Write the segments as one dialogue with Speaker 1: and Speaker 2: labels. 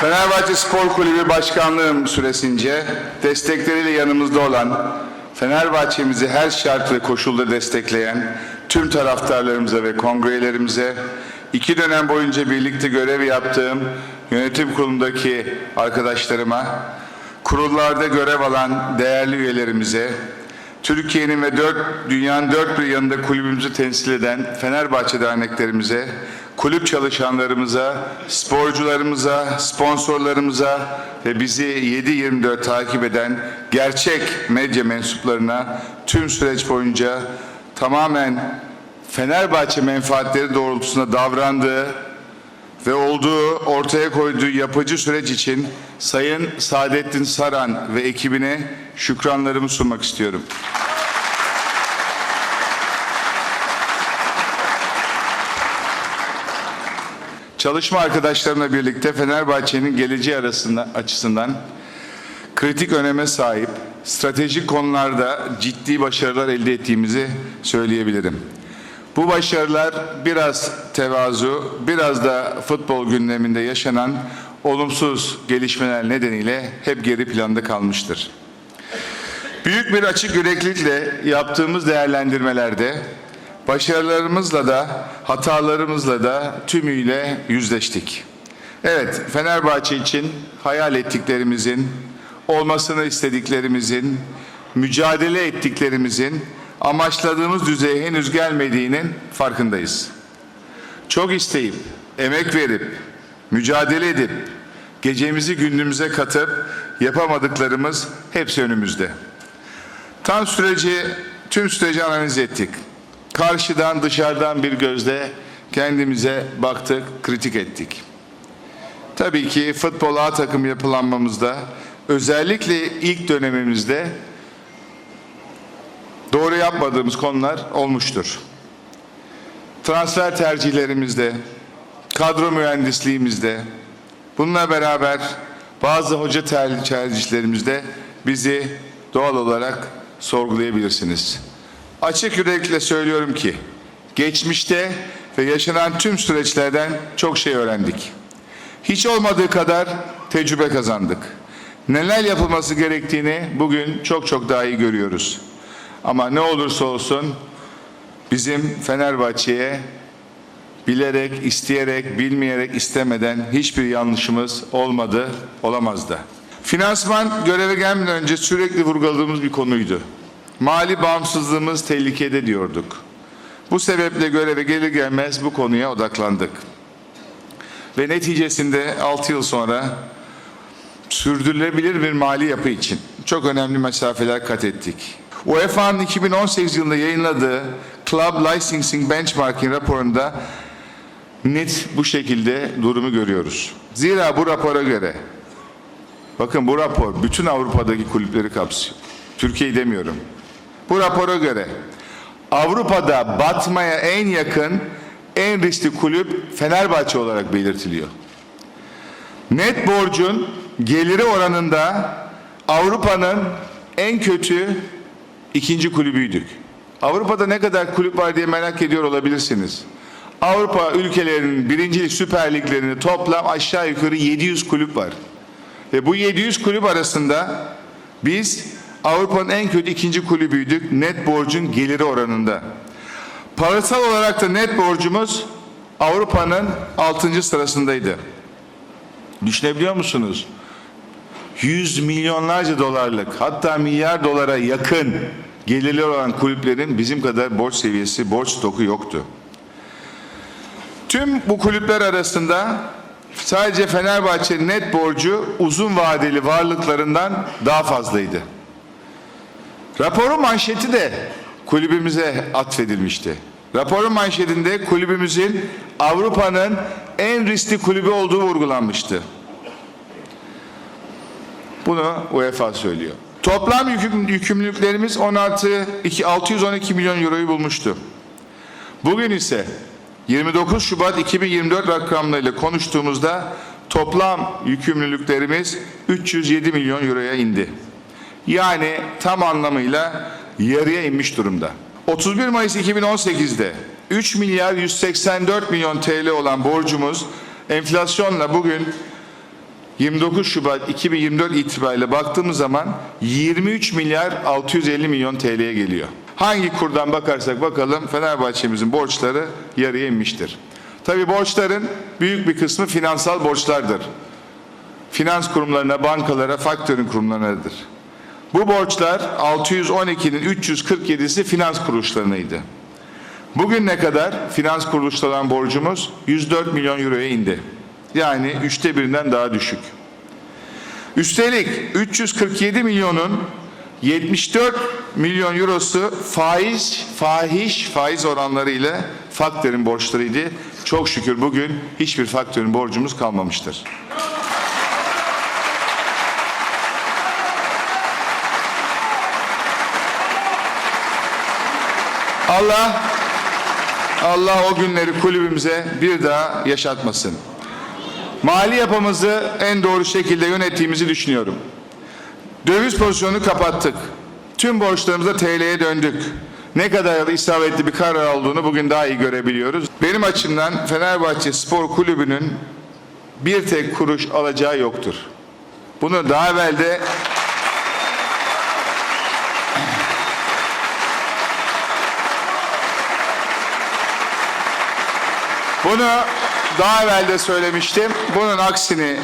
Speaker 1: Fenerbahçe Spor Kulübü Başkanlığım süresince destekleriyle yanımızda olan, Fenerbahçemizi her şart ve koşulda destekleyen tüm taraftarlarımıza ve kongrelerimize, iki dönem boyunca birlikte görev yaptığım yönetim kurulundaki arkadaşlarıma, kurullarda görev alan değerli üyelerimize, Türkiye'nin ve dört, dünyanın dört bir yanında kulübümüzü temsil eden Fenerbahçe derneklerimize, kulüp çalışanlarımıza, sporcularımıza, sponsorlarımıza ve bizi 7-24 takip eden gerçek medya mensuplarına tüm süreç boyunca tamamen Fenerbahçe menfaatleri doğrultusunda davrandığı ve olduğu ortaya koyduğu yapıcı süreç için Sayın Saadettin Saran ve ekibine şükranlarımı sunmak istiyorum. Çalışma arkadaşlarımla birlikte Fenerbahçe'nin geleceği arasında açısından kritik öneme sahip stratejik konularda ciddi başarılar elde ettiğimizi söyleyebilirim. Bu başarılar biraz tevazu, biraz da futbol gündeminde yaşanan olumsuz gelişmeler nedeniyle hep geri planda kalmıştır. Büyük bir açık yüreklilikle yaptığımız değerlendirmelerde başarılarımızla da hatalarımızla da tümüyle yüzleştik. Evet, Fenerbahçe için hayal ettiklerimizin, olmasını istediklerimizin, mücadele ettiklerimizin amaçladığımız düzeye henüz gelmediğinin farkındayız. Çok isteyip, emek verip, mücadele edip, gecemizi gündüzümüze katıp yapamadıklarımız hepsi önümüzde. Tam süreci, tüm süreci analiz ettik. Karşıdan, dışarıdan bir gözle kendimize baktık, kritik ettik. Tabii ki futbol A takım yapılanmamızda özellikle ilk dönemimizde doğru yapmadığımız konular olmuştur. Transfer tercihlerimizde, kadro mühendisliğimizde, bununla beraber bazı hoca ter- tercihlerimizde bizi doğal olarak sorgulayabilirsiniz. Açık yürekle söylüyorum ki geçmişte ve yaşanan tüm süreçlerden çok şey öğrendik. Hiç olmadığı kadar tecrübe kazandık. Neler yapılması gerektiğini bugün çok çok daha iyi görüyoruz. Ama ne olursa olsun bizim Fenerbahçe'ye bilerek, isteyerek, bilmeyerek, istemeden hiçbir yanlışımız olmadı, olamaz da. Finansman göreve gelmeden önce sürekli vurguladığımız bir konuydu. Mali bağımsızlığımız tehlikede diyorduk. Bu sebeple göreve gelir gelmez bu konuya odaklandık. Ve neticesinde 6 yıl sonra sürdürülebilir bir mali yapı için çok önemli mesafeler kat ettik. UEFA'nın 2018 yılında yayınladığı Club Licensing Benchmarking raporunda net bu şekilde durumu görüyoruz. Zira bu rapora göre bakın bu rapor bütün Avrupa'daki kulüpleri kapsıyor. Türkiye'yi demiyorum. Bu rapora göre Avrupa'da batmaya en yakın en riskli kulüp Fenerbahçe olarak belirtiliyor. Net borcun geliri oranında Avrupa'nın en kötü ikinci kulübüydük. Avrupa'da ne kadar kulüp var diye merak ediyor olabilirsiniz. Avrupa ülkelerinin birincilik süper liglerini toplam aşağı yukarı 700 kulüp var. Ve bu 700 kulüp arasında biz Avrupa'nın en kötü ikinci kulübüydük net borcun geliri oranında. Parasal olarak da net borcumuz Avrupa'nın 6. sırasındaydı. Düşünebiliyor musunuz? Yüz milyonlarca dolarlık hatta milyar dolara yakın gelirleri olan kulüplerin bizim kadar borç seviyesi, borç stoku yoktu. Tüm bu kulüpler arasında sadece Fenerbahçe net borcu uzun vadeli varlıklarından daha fazlaydı. Raporun manşeti de kulübümüze atfedilmişti. Raporun manşetinde kulübümüzün Avrupa'nın en riskli kulübü olduğu vurgulanmıştı. Bunu UEFA söylüyor. Toplam yüküm, yükümlülüklerimiz 16 2, 612 milyon euroyu bulmuştu. Bugün ise 29 Şubat 2024 rakamlarıyla konuştuğumuzda toplam yükümlülüklerimiz 307 milyon euroya indi. Yani tam anlamıyla yarıya inmiş durumda. 31 Mayıs 2018'de 3 milyar 184 milyon TL olan borcumuz enflasyonla bugün 29 Şubat 2024 itibariyle baktığımız zaman 23 milyar 650 milyon TL'ye geliyor. Hangi kurdan bakarsak bakalım Fenerbahçe'mizin borçları yarıya inmiştir. Tabi borçların büyük bir kısmı finansal borçlardır. Finans kurumlarına, bankalara, faktörün kurumlarınadır. Bu borçlar 612'nin 347'si finans kuruluşlarınaydı. Bugün ne kadar finans kuruluşları olan borcumuz 104 milyon euroya indi. Yani üçte birinden daha düşük. Üstelik 347 milyonun 74 milyon eurosu faiz, fahiş faiz oranları ile faktörün borçlarıydı. Çok şükür bugün hiçbir faktörün borcumuz kalmamıştır. Allah Allah o günleri kulübümüze bir daha yaşatmasın. Mali yapımızı en doğru şekilde yönettiğimizi düşünüyorum. Döviz pozisyonunu kapattık. Tüm borçlarımıza TL'ye döndük. Ne kadar isabetli bir karar olduğunu bugün daha iyi görebiliyoruz. Benim açımdan Fenerbahçe Spor Kulübü'nün bir tek kuruş alacağı yoktur. Bunu daha evvel de Bunu daha evvel de söylemiştim. Bunun aksini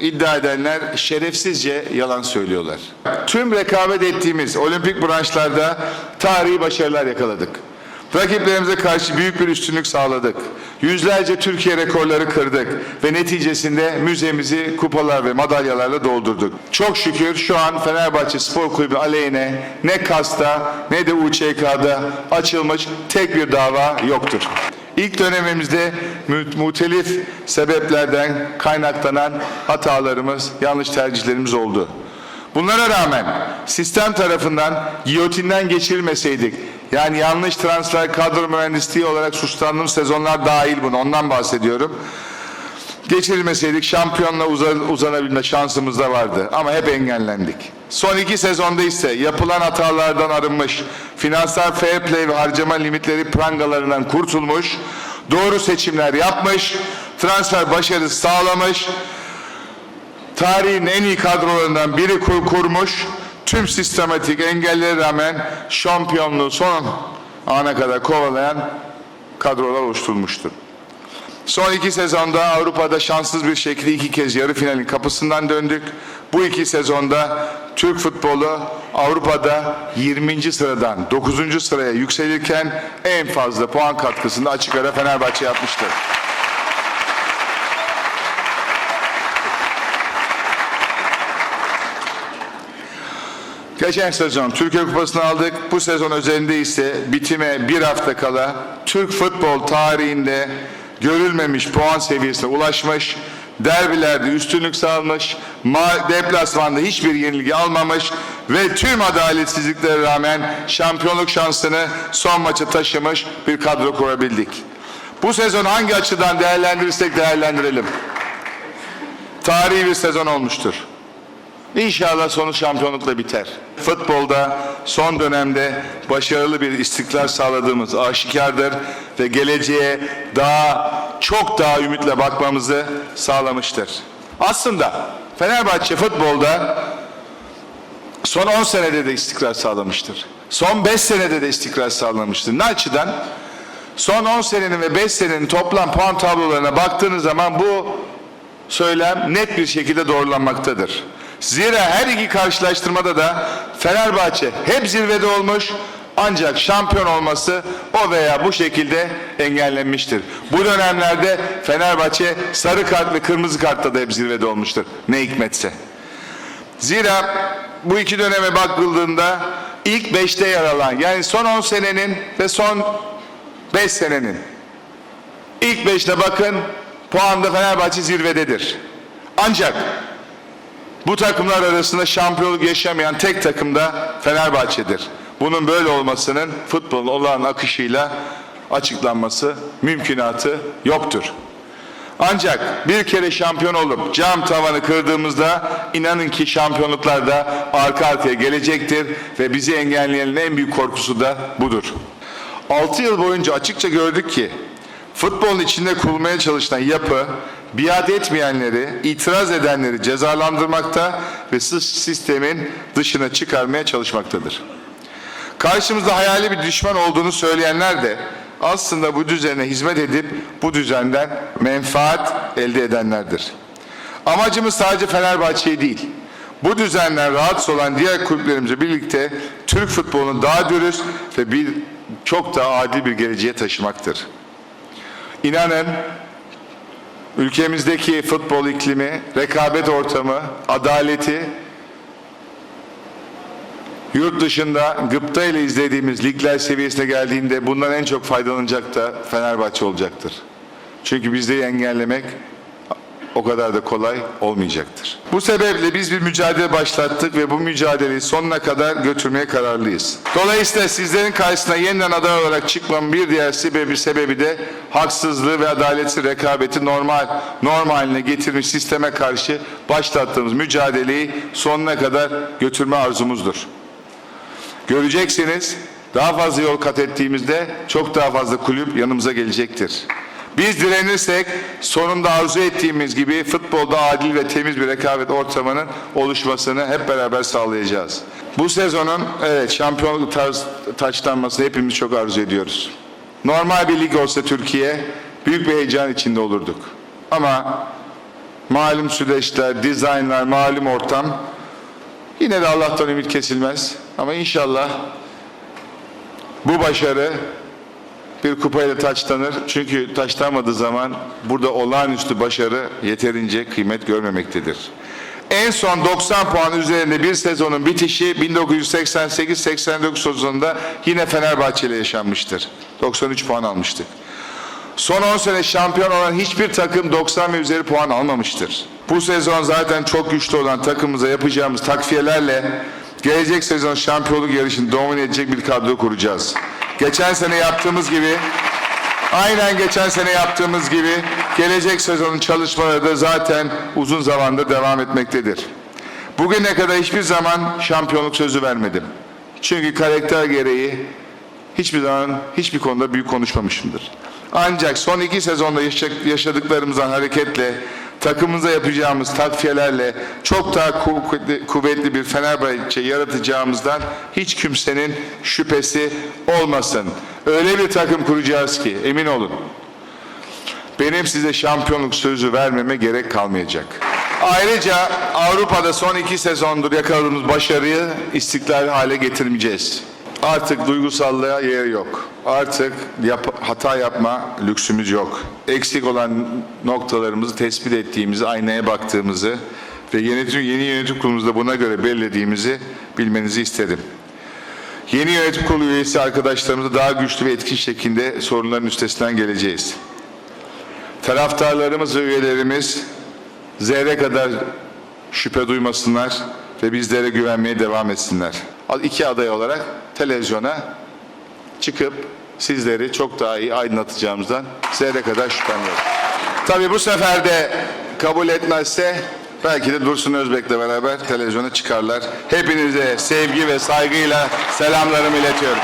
Speaker 1: iddia edenler şerefsizce yalan söylüyorlar. Tüm rekabet ettiğimiz olimpik branşlarda tarihi başarılar yakaladık. Rakiplerimize karşı büyük bir üstünlük sağladık. Yüzlerce Türkiye rekorları kırdık ve neticesinde müzemizi kupalar ve madalyalarla doldurduk. Çok şükür şu an Fenerbahçe Spor Kulübü aleyhine ne KAS'ta ne de UÇK'da açılmış tek bir dava yoktur. İlk dönemimizde muhtelif sebeplerden kaynaklanan hatalarımız, yanlış tercihlerimiz oldu. Bunlara rağmen sistem tarafından giyotinden geçirilmeseydik, yani yanlış transfer kadro mühendisliği olarak suçlandığım sezonlar dahil bunu, ondan bahsediyorum. Geçirilmeseydik şampiyonla uza- uzanabilme şansımız da vardı ama hep engellendik. Son iki sezonda ise yapılan hatalardan arınmış, finansal fair play ve harcama limitleri prangalarından kurtulmuş, doğru seçimler yapmış, transfer başarısı sağlamış, tarihin en iyi kadrolarından biri kur- kurmuş, tüm sistematik engellere rağmen şampiyonluğu son ana kadar kovalayan kadrolar oluşturulmuştur. Son iki sezonda Avrupa'da şanssız bir şekilde iki kez yarı finalin kapısından döndük. Bu iki sezonda Türk futbolu Avrupa'da 20. sıradan 9. sıraya yükselirken en fazla puan katkısını açık ara Fenerbahçe yapmıştır. Geçen sezon Türkiye Kupası'nı aldık. Bu sezon özelinde ise bitime bir hafta kala Türk futbol tarihinde görülmemiş puan seviyesine ulaşmış. Derbilerde üstünlük sağlamış. ma- Deplasmanda hiçbir yenilgi almamış. Ve tüm adaletsizliklere rağmen şampiyonluk şansını son maça taşımış bir kadro kurabildik. Bu sezon hangi açıdan değerlendirirsek değerlendirelim. Tarihi bir sezon olmuştur. İnşallah sonu şampiyonlukla biter. Futbolda son dönemde başarılı bir istikrar sağladığımız aşikardır ve geleceğe daha çok daha ümitle bakmamızı sağlamıştır. Aslında Fenerbahçe futbolda son 10 senede de istikrar sağlamıştır. Son 5 senede de istikrar sağlamıştır. Ne açıdan? Son 10 senenin ve 5 senenin toplam puan tablolarına baktığınız zaman bu söylem net bir şekilde doğrulanmaktadır. Zira her iki karşılaştırmada da Fenerbahçe hep zirvede olmuş ancak şampiyon olması o veya bu şekilde engellenmiştir. Bu dönemlerde Fenerbahçe sarı kart ve kırmızı kartta da hep zirvede olmuştur. Ne hikmetse. Zira bu iki döneme bakıldığında ilk beşte yer alan yani son 10 senenin ve son 5 senenin ilk beşte bakın puanda Fenerbahçe zirvededir. Ancak bu takımlar arasında şampiyonluk yaşamayan tek takım da Fenerbahçe'dir. Bunun böyle olmasının futbolun olağan akışıyla açıklanması mümkünatı yoktur. Ancak bir kere şampiyon olup cam tavanı kırdığımızda inanın ki şampiyonluklar da arka arkaya gelecektir ve bizi engelleyenin en büyük korkusu da budur. 6 yıl boyunca açıkça gördük ki futbolun içinde kurulmaya çalışılan yapı biat etmeyenleri, itiraz edenleri cezalandırmakta ve sistemin dışına çıkarmaya çalışmaktadır. Karşımızda hayali bir düşman olduğunu söyleyenler de aslında bu düzene hizmet edip bu düzenden menfaat elde edenlerdir. Amacımız sadece Fenerbahçe'yi değil, bu düzenden rahatsız olan diğer kulüplerimizle birlikte Türk futbolunu daha dürüst ve bir çok daha adil bir geleceğe taşımaktır. İnanın ülkemizdeki futbol iklimi, rekabet ortamı, adaleti Yurt dışında gıpta ile izlediğimiz ligler seviyesine geldiğinde bundan en çok faydalanacak da Fenerbahçe olacaktır. Çünkü bizdeyi engellemek o kadar da kolay olmayacaktır. Bu sebeple biz bir mücadele başlattık ve bu mücadeleyi sonuna kadar götürmeye kararlıyız. Dolayısıyla sizlerin karşısına yeniden aday olarak çıkmamın bir diğer sebebi, sebebi de haksızlığı ve adaletsiz rekabeti normal normal haline getirmiş sisteme karşı başlattığımız mücadeleyi sonuna kadar götürme arzumuzdur. Göreceksiniz daha fazla yol kat ettiğimizde çok daha fazla kulüp yanımıza gelecektir. Biz direnirsek sonunda arzu ettiğimiz gibi futbolda adil ve temiz bir rekabet ortamının oluşmasını hep beraber sağlayacağız. Bu sezonun evet şampiyonluk tarz, taçlanmasını hepimiz çok arzu ediyoruz. Normal bir lig olsa Türkiye büyük bir heyecan içinde olurduk. Ama malum süreçler, dizaynlar, malum ortam Yine de Allah'tan ümit kesilmez. Ama inşallah bu başarı bir kupayla taçlanır. Çünkü taçlanmadığı zaman burada olağanüstü başarı yeterince kıymet görmemektedir. En son 90 puan üzerinde bir sezonun bitişi 1988-89 sezonunda yine Fenerbahçe ile yaşanmıştır. 93 puan almıştık. Son 10 sene şampiyon olan hiçbir takım 90 ve üzeri puan almamıştır. Bu sezon zaten çok güçlü olan takımımıza yapacağımız takviyelerle gelecek sezon şampiyonluk yarışını domine edecek bir kadro kuracağız. Geçen sene yaptığımız gibi Aynen geçen sene yaptığımız gibi gelecek sezonun çalışmaları da zaten uzun zamandır devam etmektedir. Bugüne kadar hiçbir zaman şampiyonluk sözü vermedim. Çünkü karakter gereği hiçbir zaman hiçbir konuda büyük konuşmamışımdır. Ancak son iki sezonda yaşa- yaşadıklarımızdan hareketle takımımıza yapacağımız takviyelerle çok daha kuvvetli, kuvvetli bir Fenerbahçe yaratacağımızdan hiç kimsenin şüphesi olmasın. Öyle bir takım kuracağız ki emin olun. Benim size şampiyonluk sözü vermeme gerek kalmayacak. Ayrıca Avrupa'da son iki sezondur yakaladığımız başarıyı istiklal hale getirmeyeceğiz. Artık duygusallığa yer yok. Artık yap- hata yapma lüksümüz yok. Eksik olan noktalarımızı tespit ettiğimizi, aynaya baktığımızı ve yönetim, yeni yönetim kurulumuzda buna göre belirlediğimizi bilmenizi isterim. Yeni yönetim kurulu üyesi arkadaşlarımızla daha güçlü ve etkin şekilde sorunların üstesinden geleceğiz. Taraftarlarımız ve üyelerimiz zerre kadar şüphe duymasınlar ve bizlere güvenmeye devam etsinler. İki aday olarak televizyona çıkıp sizleri çok daha iyi aydınlatacağımızdan zerre kadar şüphem. Tabii bu sefer de kabul etmezse belki de Dursun Özbek'le beraber televizyona çıkarlar. Hepinize sevgi ve saygıyla selamlarımı iletiyorum.